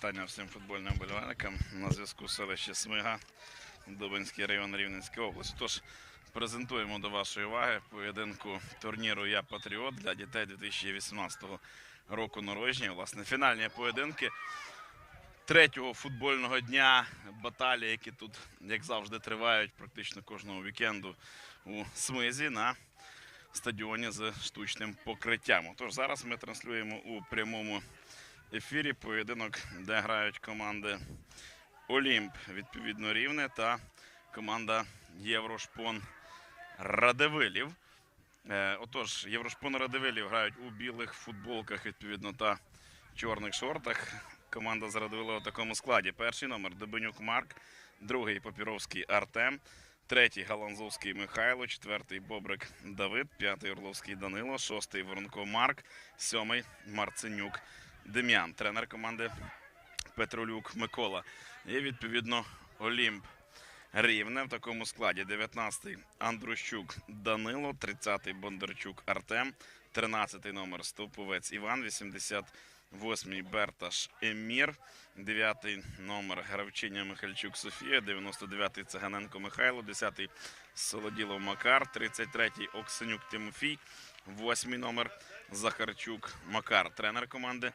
вітання всім футбольним вболівальникам на зв'язку з селища Смига, Дубинський район Рівненської області. Тож презентуємо до вашої уваги поєдинку турніру Я Патріот для дітей 2018 року народження. Власне, фінальні поєдинки третього футбольного дня баталії, які тут, як завжди, тривають практично кожного вікенду у Смизі на стадіоні з штучним покриттям. Тож зараз ми транслюємо у прямому ефірі поєдинок, де грають команди Олімп, відповідно Рівне, та команда Єврошпон Радивилів. Е, отож, Єврошпон Радивилів грають у білих футболках, відповідно, та чорних шортах. Команда з Радивилова в такому складі. Перший номер Дебенюк Марк, другий Папіровський Артем, третій Галанзовський Михайло, четвертий Бобрик Давид, п'ятий Орловський Данило, шостий Воронко Марк, сьомий Марценюк Дем'ян, тренер команди Петролюк Микола. І відповідно Олімп Рівне в такому складі. 19-й Андрущук Данило, 30-й Бондарчук Артем, 13-й номер Стовповець Іван, 88-й Берташ Емір, 9-й номер Гравчиня Михальчук Софія, 99-й Цаганенко Михайло, 10-й Солоділов Макар, 33-й Оксенюк Тимофій, 8-й номер Захарчук Макар, тренер команди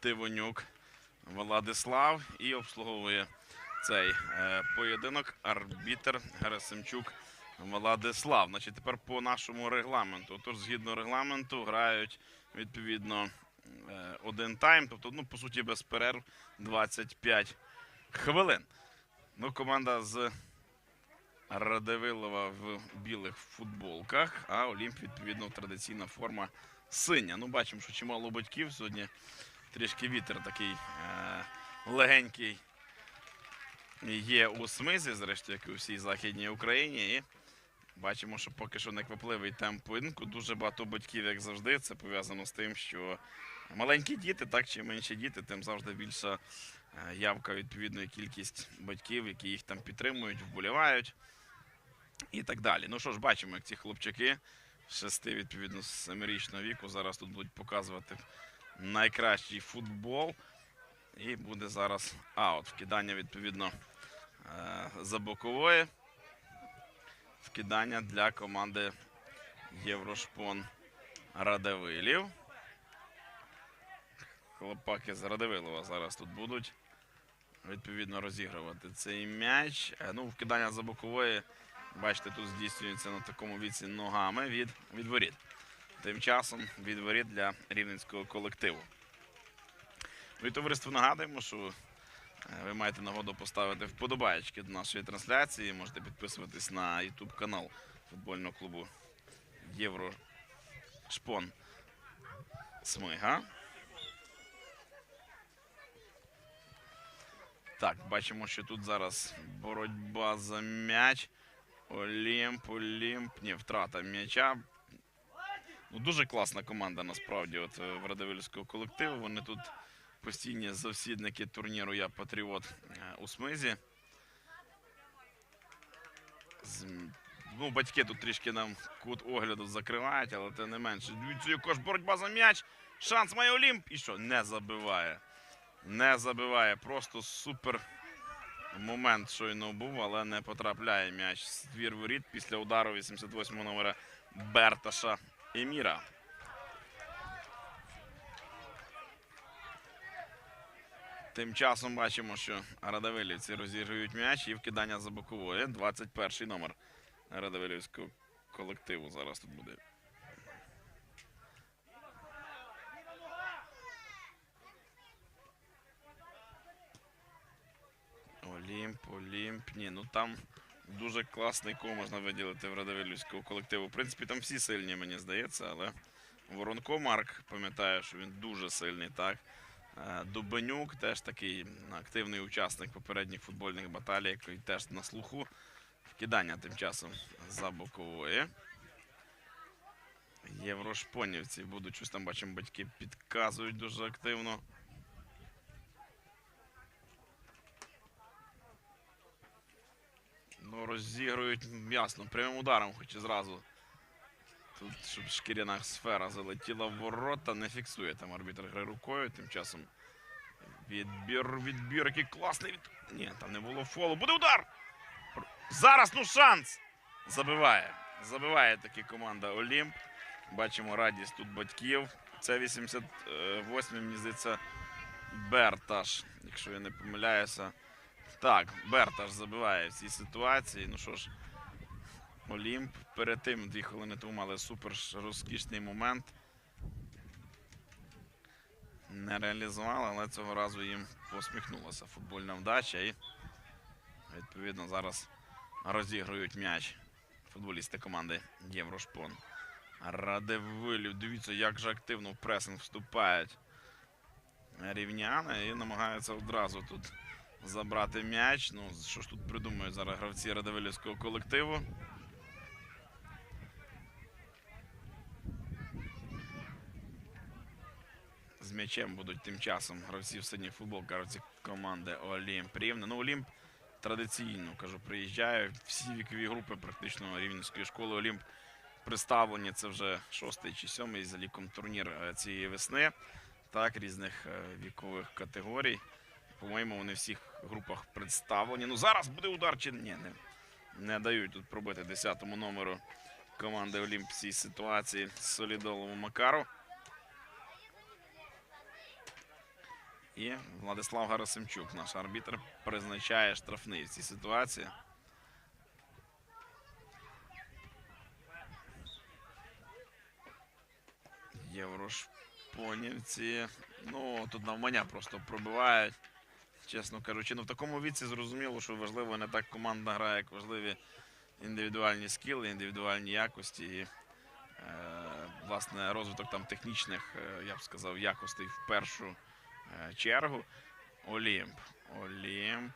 Тивонюк Владислав і обслуговує цей е, поєдинок арбітер Герасимчук Владислав. Значить, тепер по нашому регламенту. Тож, згідно регламенту, грають відповідно е, один тайм, тобто, ну, по суті, без перерв 25 хвилин. Ну, команда з Радивилова в білих футболках, а Олімп, відповідно, традиційна форма синя. Ну, бачимо, що чимало батьків сьогодні трішки вітер такий е, легенький є у смизі, зрештою, як і у всій Західній Україні. І бачимо, що поки що неквапливий темп поєдинку. Дуже багато батьків, як завжди. Це пов'язано з тим, що маленькі діти, так чи менші діти, тим завжди більша е, явка, відповідно, і кількість батьків, які їх там підтримують, вболівають і так далі. Ну що ж, бачимо, як ці хлопчаки шести, відповідно, з семирічного віку зараз тут будуть показувати найкращий футбол. І буде зараз аут. Вкидання, відповідно, е, за бокової. Вкидання для команди Єврошпон Радивилів. Хлопаки з Радивилова зараз тут будуть відповідно розігрувати цей м'яч. Е, Ну, вкидання за бокової, бачите, тут здійснюється на такому віці ногами від, від воріт. Тим часом від воріт для рівненського колективу. Ну і товариство нагадуємо, що е, ви маєте нагоду поставити вподобаєчки до нашої трансляції. Можете підписуватись на YouTube канал футбольного клубу Єврошпон Смига. Так, бачимо, що тут зараз боротьба за м'яч. Олімп, Олімп. Ні, втрата м'яча. Дуже класна команда насправді от, е, в Радивильського колективу. Вони тут постійні завсідники турніру Я Патріот е, у Смизі. Ну, батьки тут трішки нам кут огляду закривають, але тим не менше. Дивіться, яка ж боротьба за м'яч. Шанс має Олімп. І що? Не забиває. Не забиває. Просто супер момент щойно був, але не потрапляє м'яч. з Двір воріт після удару 88 номера Берташа Еміра. Тим часом бачимо, що радавилівці розігрують м'яч і вкидання за бокової. 21-й номер радавилівського колективу зараз тут буде. Олімп, Олімп. Ні, ну там дуже класний кого можна виділити в радавилівського колективу. В принципі, там всі сильні, мені здається, але Воронко Марк пам'ятає, що він дуже сильний, так. Е, Дубенюк теж такий активний учасник попередніх футбольних баталій, який теж на слуху. Вкидання тим часом за бокової. Єврошпонівці будуть щось там бачимо, батьки підказують дуже активно. Ну, розігрують ясно, прямим ударом, хоч і зразу. Тут, щоб шкіряна сфера залетіла в ворота, не фіксує там арбітр гри рукою. Тим часом Відбір, відбір, який класний від. Ні, там не було фолу. Буде удар! Зараз ну шанс! Забиває. Забиває таки команда Олімп. Бачимо радість тут батьків. Це 88-й, мені здається, Берташ, якщо я не помиляюся. Так, Берташ забиває в цій ситуації. Ну що ж, Олімп. Перед тим дві хвилини тому мали супер розкішний момент. Не реалізували, але цього разу їм посміхнулася футбольна вдача і відповідно зараз розігрують м'яч футболісти команди Єврошпон. Радивилів, дивіться, як же активно в пресинг вступають рівняни і намагаються одразу тут забрати м'яч. Ну, що ж тут придумають зараз гравці Радивилівського колективу. З м'ячем будуть тим часом гравці в синій футбол, гравці команди Олімп Рівне. Ну, Олімп традиційно кажу, приїжджає. Всі вікові групи практично Рівненської школи Олімп представлені. Це вже шостий чи сьомий за ліком турнір е, цієї весни. Так, різних е, вікових категорій. По-моєму, вони в всіх групах представлені. Ну зараз буде удар чи ні, не, не дають тут пробити 10-му номеру команди Олімп цій ситуації Солідолову Макару. І Владислав Гарасимчук, наш арбітр, призначає штрафний в цій ситуації. Єврошпонівці. Ну, тут навмання просто пробивають. Чесно кажучи, ну в такому віці зрозуміло, що важливо не так командна гра, як важливі індивідуальні скіли, індивідуальні якості. І, е, власне, розвиток там технічних, е, я б сказав, якостей в першу е, чергу. Олімп. Олімп.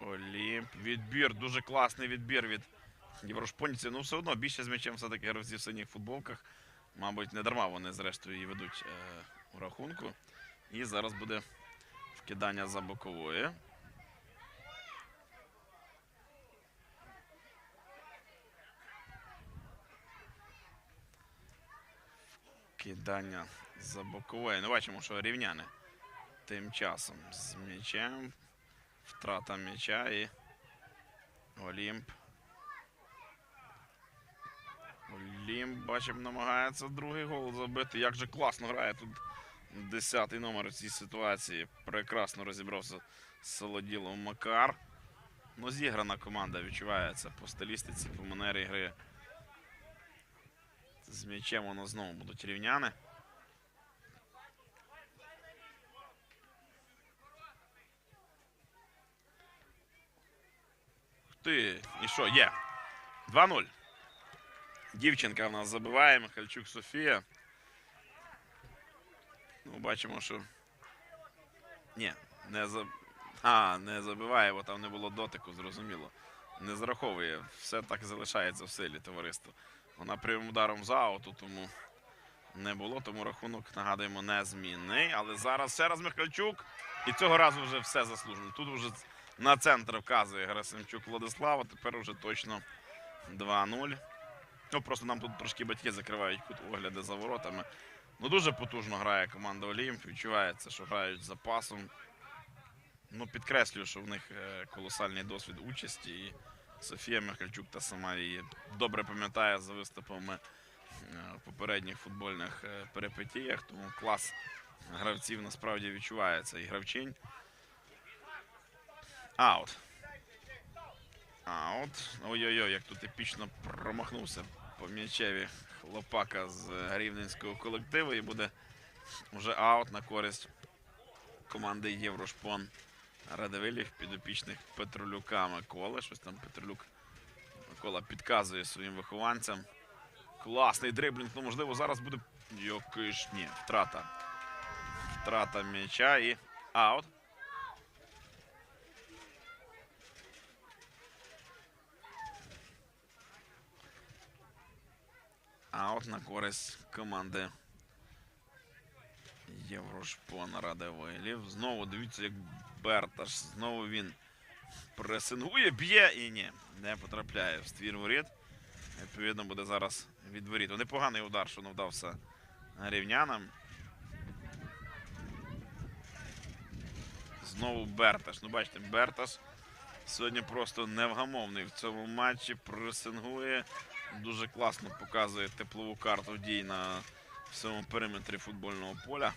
Олімп. Відбір. Дуже класний відбір від єврошпонців. Ну, все одно більше з м'ячем все-таки гравці в синіх футболках. Мабуть, не дарма вони зрештою і ведуть е, у рахунку. І зараз буде вкидання за бокової. Кидання за бокової. Ну, бачимо, що рівняни тим часом з м'ячем. Втрата м'яча і Олімп. Олімп, бачимо, намагається другий гол забити. Як же класно грає тут 10-й номер в цій ситуації. Прекрасно розібрався з Солоділом Макар. Ну, зіграна команда відчувається по стилістиці, по манері гри. З м'ячем воно знову будуть рівняни. Ти, і що, є? 2-0. Дівчинка в нас забиває, Михальчук Софія. Ну, бачимо, що. Ні, не за. А, не забиває, бо там не було дотику, зрозуміло. Не зараховує. Все так залишається в силі товариство. Вона прямим ударом за ауту, тому не було. Тому рахунок, нагадуємо, незмінний. Але зараз ще раз Михальчук. І цього разу вже все заслужено. Тут вже на центр вказує Герасимчук Владислава. Тепер вже точно 2-0. Ну, просто нам тут трошки батьки закривають кут огляди за воротами. Ну, дуже потужно грає команда Олімп. Відчувається, що грають з запасом. Ну, підкреслюю, що в них е, колосальний досвід участі. І Софія Михальчук та сама її добре пам'ятає за виступами е, в попередніх футбольних е, перипетіях. Тому клас гравців насправді відчувається. І гравчинь. Аут. Аут. Ой-ой-ой, як тут епічно промахнувся по м'ячеві хлопака з рівненського колективу. І буде вже аут на користь команди Єврошпон Радивилів підопічних Петролюка Миколи. Щось там Петролюк Микола підказує своїм вихованцям. Класний дриблінг. Ну, можливо, зараз буде. Ж ні, втрата. Втрата м'яча і аут. Аут на користь команди Єврошпон Радивилів. Знову дивіться, як Берташ. Знову він пресингує, б'є і ні. Не потрапляє в ствір воріт. Відповідно, буде зараз від воріт. Непоганий удар, що не вдався рівнянам. Знову Берташ. Ну, бачите, Берташ сьогодні просто невгамовний в цьому матчі. Пресингує. Дуже класно показує теплову карту дій на всьому периметрі футбольного поля.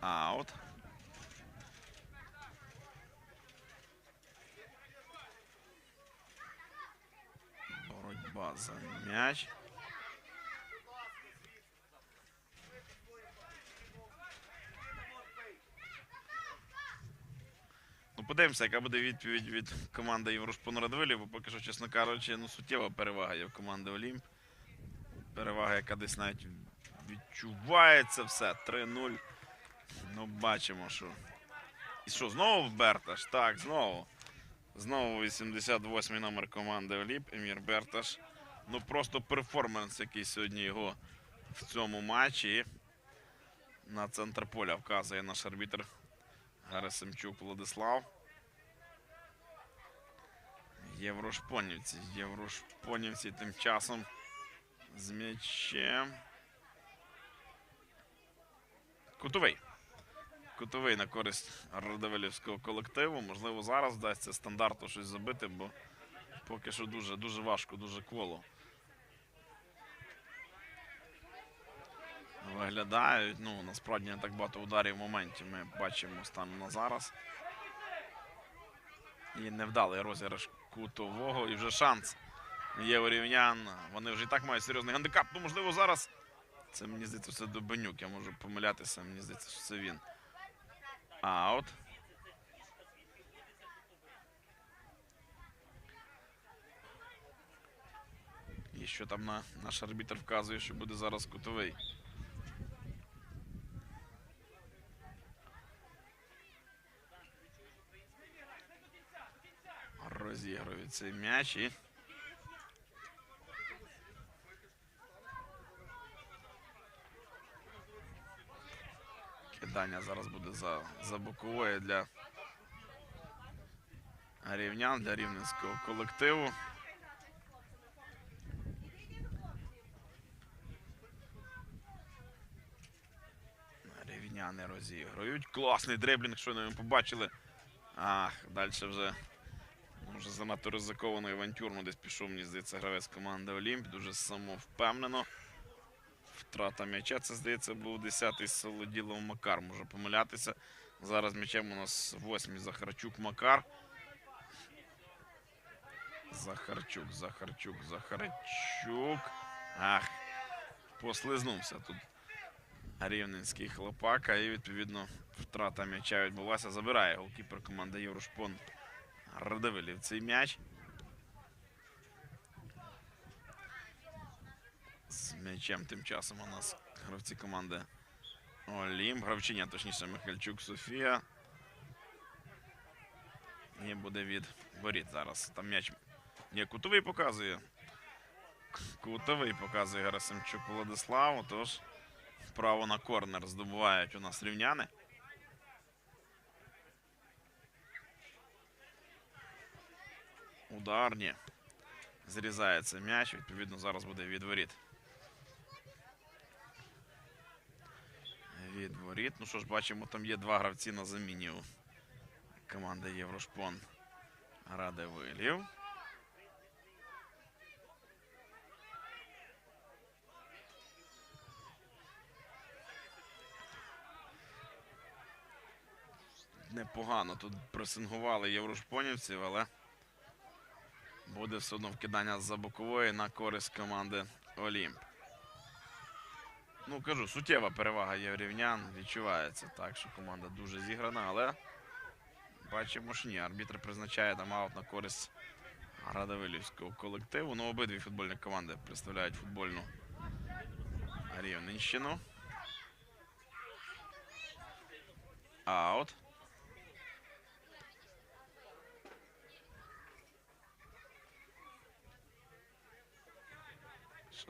А от. Боротьба за м'яч. Подивимося, яка буде відповідь від команди Єврошпон Радвилі, бо поки що, чесно кажучи, ну, суттєва перевага є в команди Олімп. Перевага, яка десь навіть відчувається все. 3-0. Ну, бачимо, що. І що, знову в Берташ? Так, знову. Знову 88-й номер команди Олімп, Емір Берташ. Ну, просто перформанс, який сьогодні його в цьому матчі. На центр поля вказує наш арбітр Герасимчук Владислав. Єврошпонівці. Єврошпонівці тим часом з м'ячем. Кутовий. Кутовий на користь Радивилівського колективу. Можливо, зараз вдасться стандарту щось забити, бо поки що дуже, дуже важко, дуже кволо. Виглядають. Ну, насправді не так багато ударів в моменті ми бачимо станом на зараз. І невдалий розіграш кутового. І вже шанс є у рівнян. Вони вже і так мають серйозний гандикап. Ну, можливо, зараз. Це мені здається, все Добенюк. Я можу помилятися. Мені здається, що це він. Аут. І що там на, наш арбітр вказує, що буде зараз кутовий. Розігрують цей м'яч і. Кидання зараз буде за, за боковою для рівнян, для рівненського колективу. Рівняни розіграють. Класний дриблінг, що ми побачили. Ах, далі вже. Може занадто ризиковано і авантюрно десь пішов, мені здається, гравець команди Олімп. Дуже самовпевнено. Втрата м'яча, це здається, був 10-й Солоділов Макар. Може помилятися. Зараз м'ячем у нас 8-й Захарчук Макар. Захарчук, Захарчук, Захарчук. Ах, послизнувся тут рівненський хлопака. І відповідно втрата м'яча відбулася. Забирає голкіпер команди Єврошпон. Радивилів цей м'яч. З м'ячем тим часом у нас гравці команди Олімп. Гравчиня, точніше, Михальчук Софія. І буде від воріт зараз. Там м'яч. Ні, кутовий показує. Кутовий показує Герасимчук Владиславу. Тож право на корнер здобувають у нас рівняни. Ударні. Зрізається м'яч. Відповідно, зараз буде відворіт. Відворіт. Ну що ж, бачимо, там є два гравці на заміні у команди Єврошпон Радивилів. Непогано тут пресингували єврошпонівців, але буде все одно вкидання за бокової на користь команди Олімп. Ну, кажу, суттєва перевага єврівнян відчувається так, що команда дуже зіграна, але бачимо, що ні. Арбітр призначає там аут на користь Радовилівського колективу. Ну, обидві футбольні команди представляють футбольну Рівненщину. Аут.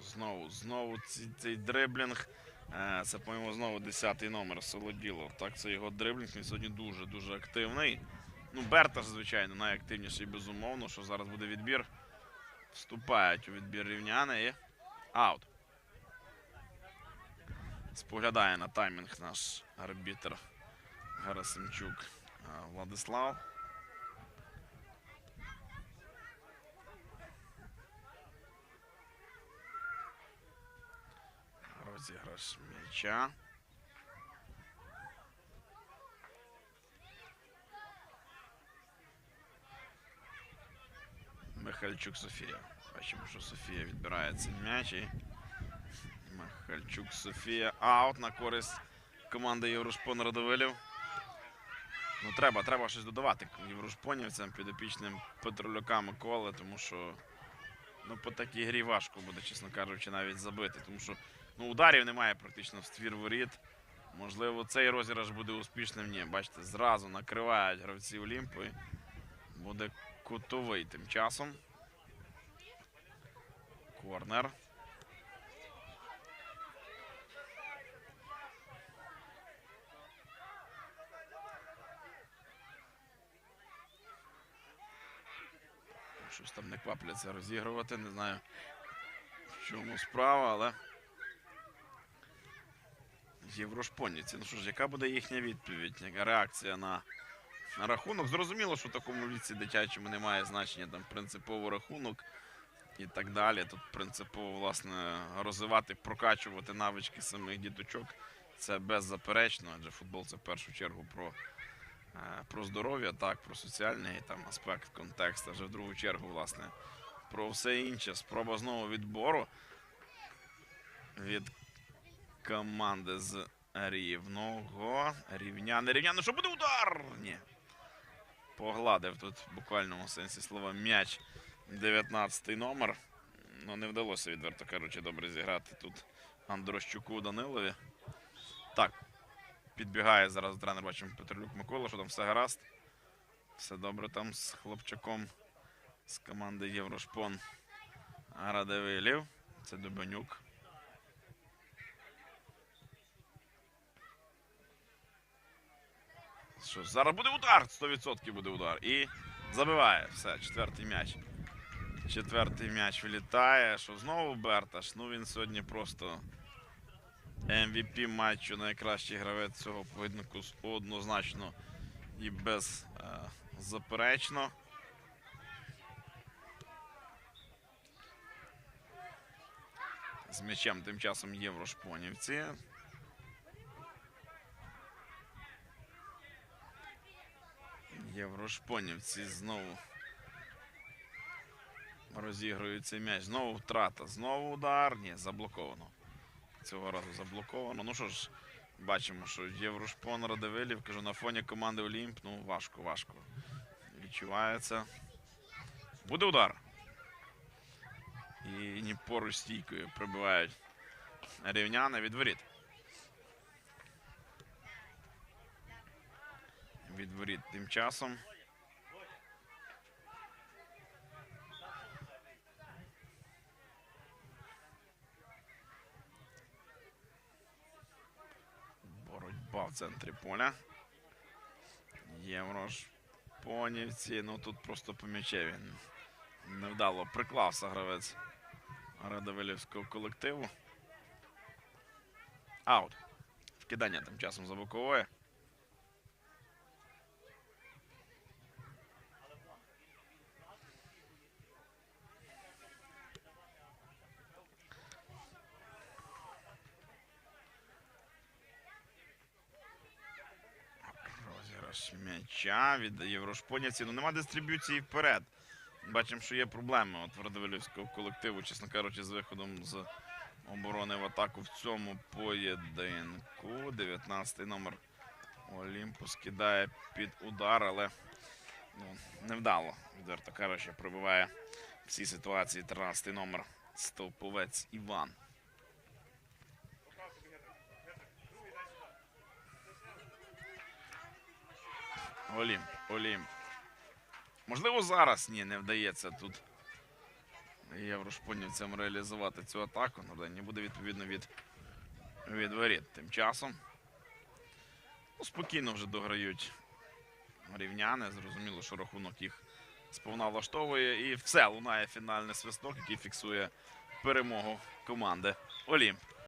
Знову, знову ці- цей дриблінг. Е, Це, по-моєму, знову 10-й номер Солоділов. Так, це його дриблінг. Він сьогодні дуже-дуже активний. Ну, Берташ, звичайно, найактивніший, безумовно, що зараз буде відбір. Вступають у відбір рівняни і аут. Споглядає на таймінг наш арбітр Герасимчук Владислав. Розіграш м'яча. Михальчук Софія. Бачимо, що Софія відбирає цей м'яч. Михальчук Софія. Аут на користь команди Єврошпон Радовилів. Ну, треба, треба щось додавати єврошпонівцям, підопічним Петролюка Миколи, тому що ну, по такій грі важко буде, чесно кажучи, навіть забити. Тому що ну, ударів немає практично в ствір воріт. Можливо, цей розіграш буде успішним. Ні, бачите, зразу накривають гравці Олімпу. Буде кутовий тим часом. Корнер. Щось там не квапляться розігрувати. Не знаю, в чому справа, але. Єврошпонівці. Ну що ж, яка буде їхня відповідь? Яка реакція на, на рахунок? Зрозуміло, що в такому віці дитячому немає значення там принципово рахунок і так далі. Тут принципово, власне, розвивати, прокачувати навички самих діточок. Це беззаперечно, адже футбол це в першу чергу про, е, про здоров'я, так, про соціальний там аспект, контекст, а вже в другу чергу, власне, про все інше. Спроба знову відбору від команди з рівного. Рівняне, рівняне, що буде удар? Ні. Погладив тут в буквальному сенсі слова м'яч 19-й номер. Ну, не вдалося, відверто кажучи, добре зіграти тут Андрощуку Данилові. Так. Підбігає зараз тренер, бачимо Петролюк Микола, що там все гаразд. Все добре там з хлопчаком з команди Єврошпон Радивилів. Це Дубанюк. Що зараз буде удар, 100% буде удар. І забиває. Все, четвертий м'яч. Четвертий м'яч вилітає. Що знову Берташ? Ну він сьогодні просто MVP матчу, найкращий гравець цього поєдинку однозначно і беззаперечно. З м'ячем тим часом єврошпонівці. Єврошпонівці знову розігрують цей м'яч. Знову втрата. Знову удар. Ні, заблоковано. Цього разу заблоковано. Ну що ж, бачимо, що Єврошпон Радивилів, кажу, на фоні команди Олімп, ну важко, важко. Відчувається. Буде удар. І ні поруч стійкою прибивають рівняни від воріт. Від воріт тим часом. Боротьба в центрі поля. Єврошпонівці. Ну тут просто по м'ячеві. Невдало приклався гравець Радовилівського колективу. Аут. Вкидання тим часом за бокової. Розіграш м'яча від Єврошпонівців. Ну нема дистриб'юції вперед. Бачимо, що є проблеми от в колективу, чесно кажучи, з виходом з оборони в атаку в цьому поєдинку. 19-й номер Олімпус кидає під удар, але ну, невдало. Відверто кажучи, пробиває всі ситуації 13-й номер стовповець Іван. Олімп, Олімп. Можливо, зараз ні, не вдається тут єврошпонівцям реалізувати цю атаку. Ну, не буде відповідно від, від воріт. Тим часом. Ну, спокійно вже дограють рівняни. Зрозуміло, що рахунок їх сповна влаштовує. І все, лунає фінальний свисток, який фіксує перемогу команди Олімп.